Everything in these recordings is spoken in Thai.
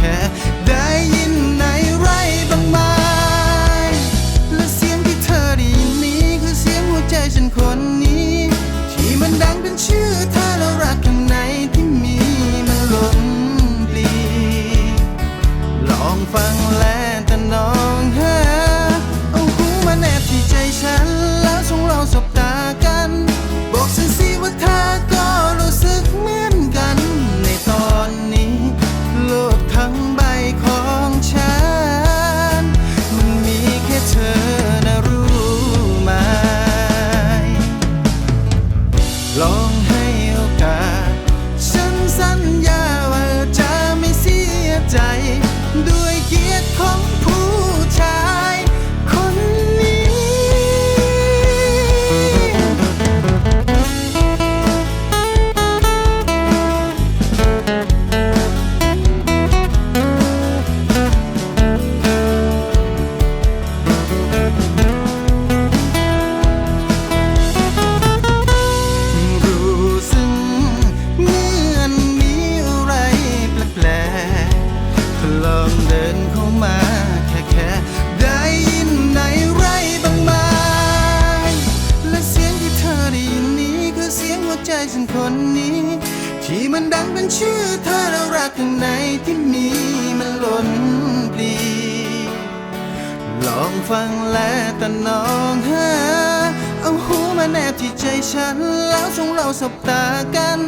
ค่แลองให้โอกาส ฉันสัญญาว่าจะไม่เสียใจ ด้วยเกียรติของผู้ชาย ลองเดินเข้ามาแค่แค่ได้ยินในไรบางไหมและเสียงที่เธอได้ยินนี้คือเสียงหัวใจฉันคนนี้ ที่มันดังเป็นชื่อเธอแล้วรักข้างในที่มีมันล้นปลีลองฟังแล้วแต่น้องฮะเอาหูมาแนบที่ใจฉัน แล้วส่งเราสบตากัน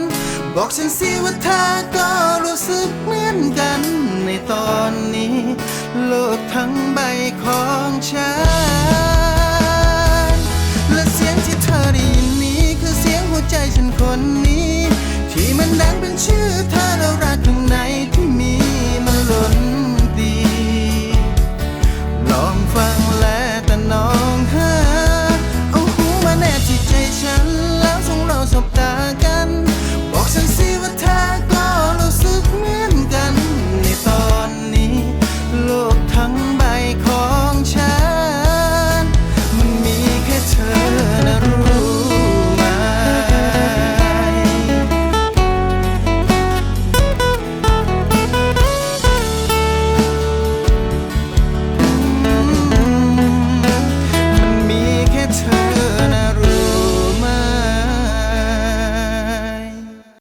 บอกฉันสิว่าเธอก็รู้สึกเหมือน ตอนนี้ โลกทั้งใบของฉัน